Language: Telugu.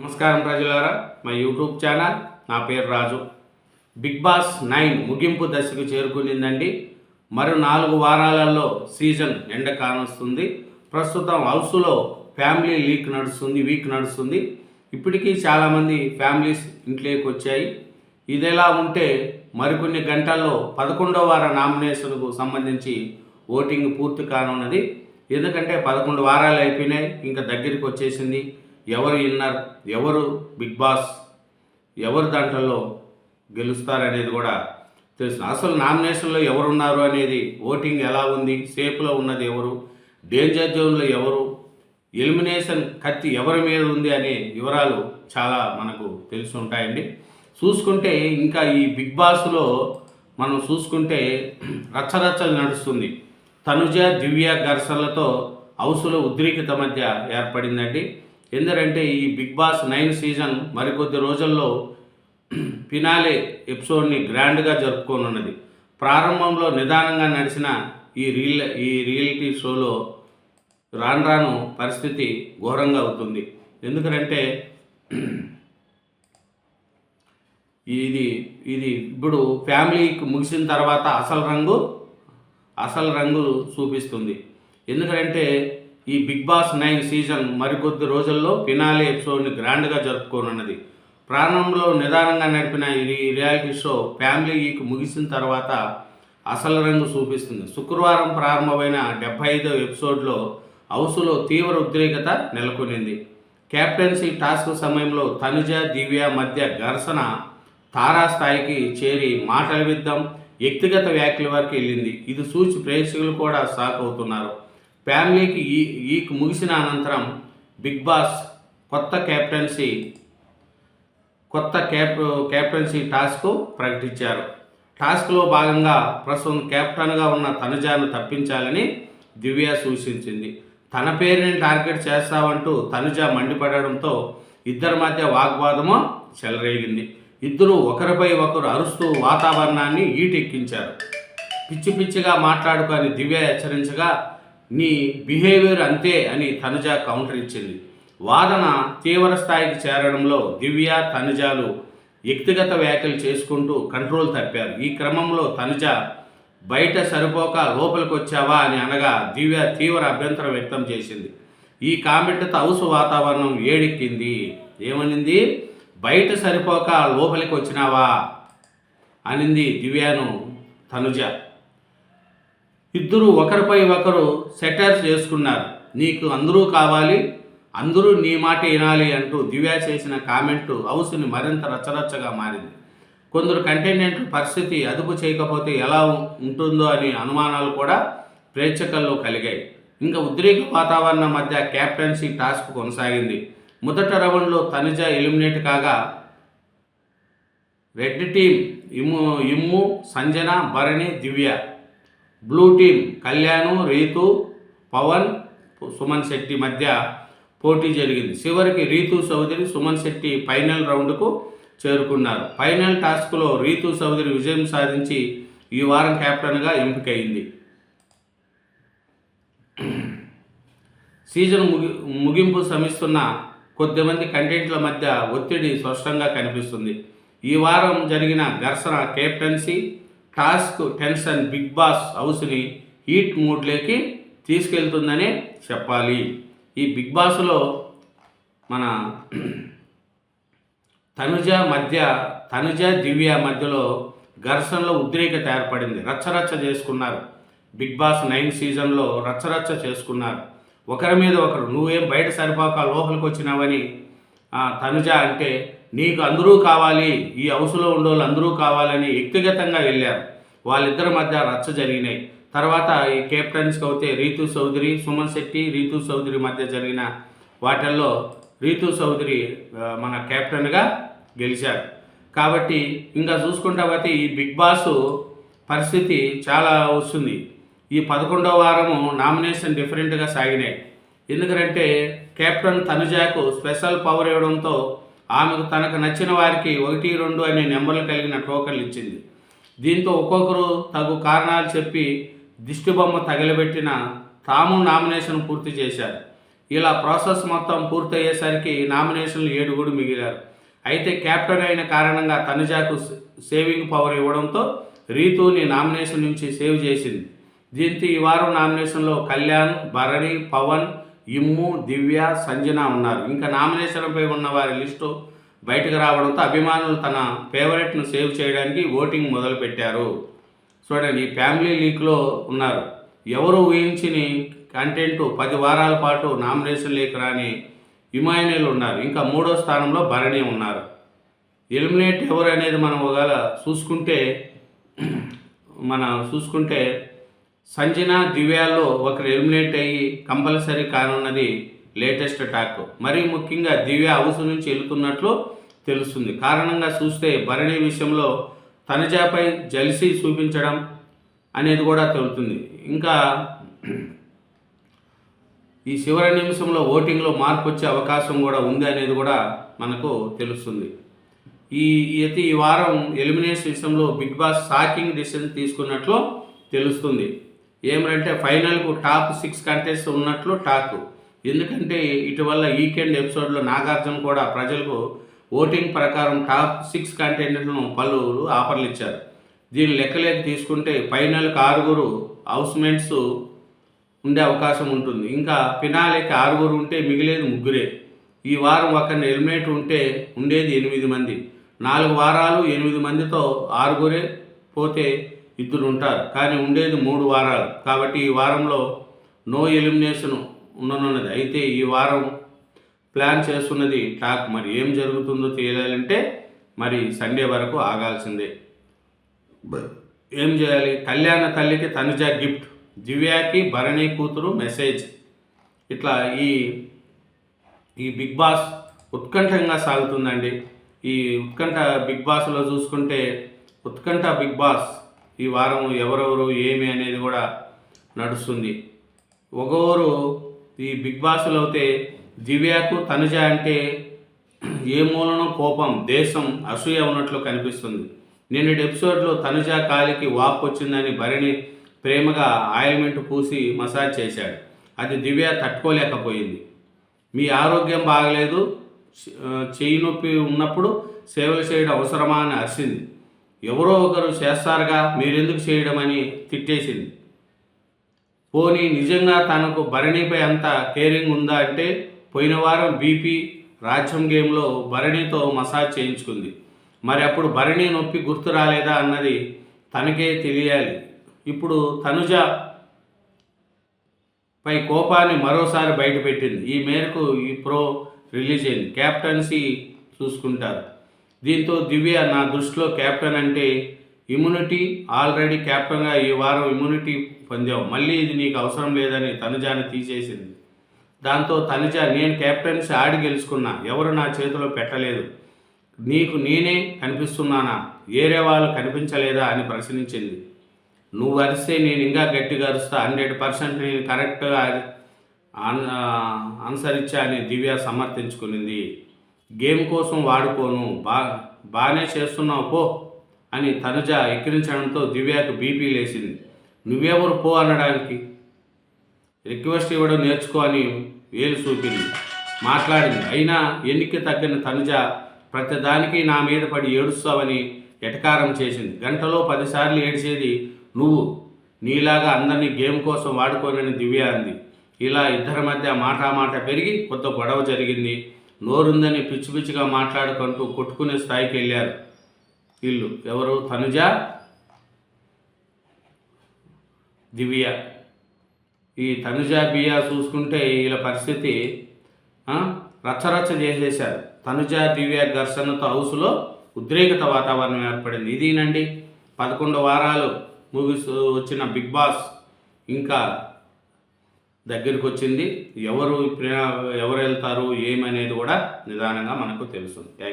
నమస్కారం ప్రజలారా మా యూట్యూబ్ ఛానల్ నా పేరు రాజు. బిగ్ బాస్ నైన్ ముగింపు దశకు చేరుకునిందండి. మరో నాలుగు వారాలలో సీజన్ ఎండ కానొస్తుంది. ప్రస్తుతం హౌస్లో ఫ్యామిలీ లీక్ నడుస్తుంది వీక్ నడుస్తుంది. ఇప్పటికీ చాలామంది ఫ్యామిలీస్ ఇంట్లోకి వచ్చాయి. ఇదిలా ఉంటే మరికొన్ని గంటల్లో పదకొండో వార నామినేషన్కు సంబంధించి ఓటింగ్ పూర్తి కానున్నది. ఎందుకంటే పదకొండు వారాలు అయిపోయినాయి ఇంకా దగ్గరికి వచ్చేసింది. ఎవరు ఇన్నర్ ఎవరు బిగ్ బాస్ ఎవరు దాంట్లో గెలుస్తారనేది కూడా తెలుసు అసలు నామినేషన్లో ఎవరున్నారు అనేది ఓటింగ్ ఎలా ఉంది సేఫ్లో ఉన్నది ఎవరు డేంజర్ జోన్లో ఎవరు ఎలిమినేషన్ కత్తి ఎవరి మీద ఉంది అనే వివరాలు చాలా మనకు తెలిసి ఉంటాయండి. చూసుకుంటే ఇంకా ఈ బిగ్ బాస్లో మనం చూసుకుంటే రచ్చరచ్చలు నడుస్తుంది. తనుజ దివ్య ఘర్షణలతో హౌసుల ఉద్రిక్తత మధ్య ఏర్పడిందండి. ఎందుకంటే ఈ బిగ్ బాస్ నైన్ సీజన్ మరికొద్ది రోజుల్లో ఫినాలే ఎపిసోడ్ని గ్రాండ్గా జరుపుకోనున్నది. ప్రారంభంలో నిదానంగా నడిచిన ఈ రియల్ ఈ రియాలిటీ షోలో రాను రాను పరిస్థితి ఘోరంగా అవుతుంది. ఎందుకంటే ఇది ఇది ఇప్పుడు ఫ్యామిలీకి ముగిసిన తర్వాత అసలు రంగు అసలు రంగు చూపిస్తుంది. ఎందుకంటే ఈ బిగ్ బాస్ నైన్ సీజన్ మరికొద్ది రోజుల్లో ఫినాలే ఎపిసోడ్ని గ్రాండ్గా జరుపుకోనున్నది. ప్రారంభంలో నిదానంగా నడిపిన ఈ రియాలిటీ షో ఫ్యామిలీ వీక్ ముగిసిన తర్వాత అసలు రంగు చూపిస్తుంది. శుక్రవారం ప్రారంభమైన డెబ్బై ఐదో ఎపిసోడ్లో హౌస్లో తీవ్ర ఉద్రేకత నెలకొనింది. కెప్టెన్సీ టాస్క్ సమయంలో తనుజ దివ్య మధ్య ఘర్షణ తారాస్థాయికి చేరి మాటల విద్దం వ్యక్తిగత వ్యాఖ్యల వరకు వెళ్ళింది. ఇది చూసి ప్రేక్షకులు కూడా షాక్ అవుతున్నారు. ఫ్యామిలీకి ఈ ఈక్ ముగిసిన అనంతరం బిగ్ బాస్ కొత్త కెప్టెన్సీ కొత్త క్యాప్ కెప్టెన్సీ టాస్క్ ప్రకటించారు. టాస్క్లో భాగంగా ప్రస్తుతం కెప్టెన్గా ఉన్న తనుజాను తప్పించాలని దివ్య సూచించింది. తన పేరుని టార్గెట్ చేస్తావంటూ తనుజ మండిపడడంతో ఇద్దరి మధ్య వాగ్వాదము చెలరేగింది. ఇద్దరు ఒకరిపై ఒకరు అరుస్తూ వాతావరణాన్ని ఈటెక్కించారు పిచ్చి పిచ్చిగా మాట్లాడుకొని దివ్య హెచ్చరించగా నీ బిహేవియర్ అంతే అని తనుజ కౌంటర్ ఇచ్చింది. వాదన తీవ్ర స్థాయికి చేరడంలో దివ్య తనుజాలు వ్యక్తిగత వ్యాఖ్యలు చేసుకుంటూ కంట్రోల్ తప్పారు. ఈ క్రమంలో తనుజ బయట సరిపోక లోపలికి వచ్చావా అని అనగా దివ్య తీవ్ర అభ్యంతరం వ్యక్తం చేసింది. ఈ కామెంట్తో హౌస్ వాతావరణం ఏడెక్కింది. ఏమనింది? బయట సరిపోక లోపలికి వచ్చినావా అనింది దివ్యాను తనుజ. ఇద్దరు ఒకరిపై ఒకరు సెటర్ చేసుకున్నారు. నీకు అందరూ కావాలి అందరూ నీ మాట వినాలి అంటూ దివ్య చేసిన కామెంటు హౌస్ని మరింత రచ్చరచ్చగా మారింది. కొందరు కంటెంటెంట్లు పరిస్థితి అదుపు చేయకపోతే ఎలా ఉంటుందో అనే అనుమానాలు కూడా ప్రేక్షకుల్లో కలిగాయి. ఇంకా ఉద్రేక వాతావరణం మధ్య కెప్టెన్సీ టాస్క్ కొనసాగింది. మొదట రౌండ్లో తనుజ ఎలిమినేట్ కాగా red team Immu Immu Sanjana Bharani Divya blue team Kalyan Ritu Pavan Suman Shetty మధ్య పోటీ జరిగింది. చివరికి రీతు చౌదరి సుమన్ శెట్టి ఫైనల్ రౌండ్కు చేరుకున్నారు. ఫైనల్ టాస్క్లో రీతు చౌదరి విజయం సాధించి ఈ వారం కెప్టెన్గా ఎంపికైంది. సీజన్ ముగి ముగింపు శ్రమిస్తున్న కొద్దిమంది కంటెంట్ల మధ్య ఒత్తిడి స్పష్టంగా కనిపిస్తుంది. ఈ వారం జరిగిన ఘర్షణ captaincy task tension Bigg Boss హౌస్ని హీట్ మూడ్లోకి తీసుకెళ్తుందనే చెప్పాలి. ఈ బిగ్ బాస్లో మన తనుజ మధ్య తనుజ దివ్య మధ్యలో ఘర్షణలో ఉద్రేకత ఏర్పడింది. రచ్చరచ్చ చేసుకున్నారు. బిగ్ బాస్ నైన్ సీజన్లో రచ్చరచ్చ చేసుకున్నారు. ఒకరి మీద ఒకరు నువ్వేం బయట సరిపోక లోపలికి వచ్చినావని? తనుజ అంటే నీకు అందరూ కావాలి ఈ హౌస్లో ఉండేవాళ్ళు అందరూ కావాలని వ్యక్తిగతంగా వెళ్ళారు. వాళ్ళిద్దరి మధ్య రచ్చ జరిగినాయి. తర్వాత ఈ కెప్టెన్స్కి అయితే రీతు చౌదరి సుమన్ శెట్టి రీతు చౌదరి మధ్య జరిగిన వాటిల్లో రీతు చౌదరి మన కెప్టెన్గా గెలిచారు కాబట్టి ఇంకా చూసుకుంటా పోతే ఈ బిగ్ బాస్ పరిస్థితి చాలా వస్తుంది. ఈ పదకొండవ వారము నామినేషన్ డిఫరెంట్గా సాగినాయి. ఎందుకంటే కెప్టెన్ తనుజాకు స్పెషల్ పవర్ ఇవ్వడంతో ఆమెకు తనకు నచ్చిన వారికి ఒకటి రెండు అనే నెంబర్లు కలిగిన టోకన్లు ఇచ్చింది. దీంతో ఒక్కొక్కరు తగు కారణాలు చెప్పి దిష్టిబొమ్మ తగలబెట్టిన తాము నామినేషన్ పూర్తి చేశారు. ఇలా ప్రాసెస్ మొత్తం పూర్తయ్యేసరికి నామినేషన్లు ఏడుగురు మిగిలారు. అయితే క్యాప్టెన్ అయిన కారణంగా తనుజాకు సేవింగ్ పవర్ ఇవ్వడంతో రీతుని నామినేషన్ నుంచి సేవ్ చేసింది. దీంతో ఈ వారం నామినేషన్లో కళ్యాణ్ భరణి పవన్ ఇమ్ము దివ్య సంజన ఉన్నారు. ఇంకా నామినేషన్పై ఉన్న వారి లిస్టు బయటకు రావడంతో అభిమానులు తన ఫేవరెట్ను సేవ్ చేయడానికి ఓటింగ్ మొదలుపెట్టారు. చూడండి ఫ్యామిలీ లీక్లో ఉన్నారు. ఎవరు ఊహించని కంటెంట్ పది వారాల పాటు నామినేషన్ లేక రాని హిమాయనీలు ఉన్నారు. ఇంకా మూడో స్థానంలో భరణి ఉన్నారు. ఎలిమినేట్ ఎవరు అనేది మనం ఒకవేళ చూసుకుంటే మన చూసుకుంటే సంజన దివ్యాల్లో ఒకరు ఎలిమినేట్ అయ్యి కంపల్సరీ కానున్నది లేటెస్ట్ టాక్ మరీ ముఖ్యంగా దివ్య హౌస్ నుంచి వెళుతున్నట్లు తెలుస్తుంది. కారణంగా చూస్తే భరణి విషయంలో తనజాపై జలిసి చూపించడం అనేది కూడా తెలుస్తుంది. ఇంకా ఈ చివరి నిమిషంలో ఓటింగ్లో మార్పు వచ్చే అవకాశం కూడా ఉంది అనేది కూడా మనకు తెలుస్తుంది. ఈ అయితే ఈ వారం ఎలిమినేషన్ విషయంలో బిగ్ బాస్ షాకింగ్ డిసిషన్ తీసుకున్నట్లు తెలుస్తుంది. ఏమంటే ఫైనల్కు టాప్ సిక్స్ కంటెస్ట్ ఉన్నట్లు టాక్. ఎందుకంటే ఇటీవల వీకెండ్ ఎపిసోడ్లో నాగార్జున కూడా ప్రజలకు ఓటింగ్ ప్రకారం టాప్ సిక్స్ కంటెంట్లను పలువురు ఆఫర్లు ఇచ్చారు. దీని లెక్కలేక తీసుకుంటే ఫైనల్కి ఆరుగురు హౌస్మెంట్స్ ఉండే అవకాశం ఉంటుంది. ఇంకా ఫినాలేకి ఆరుగురు ఉంటే మిగిలేదు ముగ్గురే. ఈ వారం ఒకరిని ఎలిమినేట్ ఉంటే ఉండేది ఎనిమిది మంది. నాలుగు వారాలు ఎనిమిది మందితో ఆరుగురే పోతే ఇద్దరు ఉంటారు. కానీ ఉండేది మూడు వారాలు. కాబట్టి ఈ వారంలో నో ఎలిమినేషన్ ఉండనున్నది అయితే ఈ వారం ప్లాన్ చేస్తున్నది టాక్ మరి ఏం జరుగుతుందో తెలియాలంటే మరి సండే వరకు ఆగాల్సిందే. ఏం చేయాలి? కళ్యాణ తల్లికి తనుజ గిఫ్ట్. దివ్యాకి భరణి కూతురు మెసేజ్. ఇట్లా ఈ ఈ బిగ్ బాస్ ఉత్కంఠంగా సాగుతుందండి. ఈ ఉత్కంఠ బిగ్ బాస్లో చూసుకుంటే ఉత్కంఠ బిగ్ బాస్ ఈ వారం ఎవరెవరు ఏమి అనేది కూడా నడుస్తుంది. ఒకరు ఈ బిగ్ బాస్లో అయితే దివ్యకు తనుజ అంటే ఏ మూలనో కోపం దేశం అసూయ ఉన్నట్లు కనిపిస్తుంది. నిన్నటి ఎపిసోడ్లో తనుజ కాలికి వాపు వచ్చిందని భరణి ప్రేమగా ఆయిల్మెంట్ పూసి మసాజ్ చేశాడు. అది దివ్య తట్టుకోలేకపోయింది. మీ ఆరోగ్యం బాగలేదు చేయి చెయ్యి నొప్పి ఉన్నప్పుడు సేవలు చేయడం అవసరమా అని అరిసింది ఎవరో ఒకరు చేస్తారుగా మీరెందుకు చేయడం అని తిట్టేసింది. పోనీ నిజంగా తనకు భరణిపై అంత కేరింగ్ ఉందా అంటే పోయిన వారం బీపీ రాజ్యం గేమ్లో భరణితో మసాజ్ చేయించుకుంది. మరి అప్పుడు భరణి నొప్పి గుర్తు రాలేదా అన్నది తనకే తెలియాలి. ఇప్పుడు తనుజ పై కోపాన్ని మరోసారి బయటపెట్టింది. ఈ మేరకు ఈ ప్రో రిలీజ్ అయింది. క్యాప్టెన్సీ చూసుకుంటారు. దీంతో దివ్య నా దృష్టిలో క్యాప్టెన్ అంటే ఇమ్యూనిటీ ఆల్రెడీ క్యాప్టెన్గా ఈ వారం ఇమ్యూనిటీ పొందావు. మళ్ళీ ఇది నీకు అవసరం లేదని తనుజాని తీసేసింది. దాంతో తనుజ నేను క్యాప్టెన్సీ ఆడి గెలుచుకున్నా. ఎవరు నా చేతిలో పెట్టలేదు. నీకు నేనే కనిపిస్తున్నానా? వేరే వాళ్ళు కనిపించలేదా? అని ప్రశ్నించింది. నువ్వు అరిస్తే నేను ఇంకా గట్టిగా అరుస్తా. హండ్రెడ్ పర్సెంట్ నేను కరెక్ట్గా ఆన్- అనుసరించా అని దివ్య సమర్థించుకునింది. గేమ్ కోసం వాడుకోను. బా బాగానే చేస్తున్నావు. పో. అని తనుజ ఎక్కిరించడంతో దివ్యకు బీపీ లేచింది. నువ్వెవరు పో అనడానికి రిక్వెస్ట్ ఇవ్వడం నేర్చుకో అని వేలు చూపింది. మాట్లాడింది. అయినా ఎన్నిక తగ్గిన తనుజ ప్రతిదానికి నా మీద పడి ఏడుస్తావని ఎటకారం చేసింది. గంటలో పదిసార్లు ఏడిచేది నువ్వు. నీలాగా అందరినీ గేమ్ కోసం వాడుకోనని దివ్య అంది. ఇలా ఇద్దరి మధ్య మాటామాట పెరిగి కొత్త గొడవ జరిగింది. నోరుందని పిచ్చి పిచ్చిగా మాట్లాడుకుంటూ కొట్టుకునే స్థాయికి వెళ్ళారు. వీళ్ళు ఎవరు? తనుజ దివ్య. ఈ తనుజ బియా చూసుకుంటే వీళ్ళ పరిస్థితి రచ్చరచ్చ చేసేశారు. తనుజ దివ్య ఘర్షణతో హౌస్లో ఉద్రేకత వాతావరణం ఏర్పడింది. ఇదేనండి పదకొండు వారాలు ముగిస్తూ వచ్చిన బిగ్ బాస్ ఇంకా దగ్గరికి వచ్చింది ఎవరు ఎవరు వెళ్తారు ఏమనేది కూడా నిదానంగా మనకు తెలుస్తుంది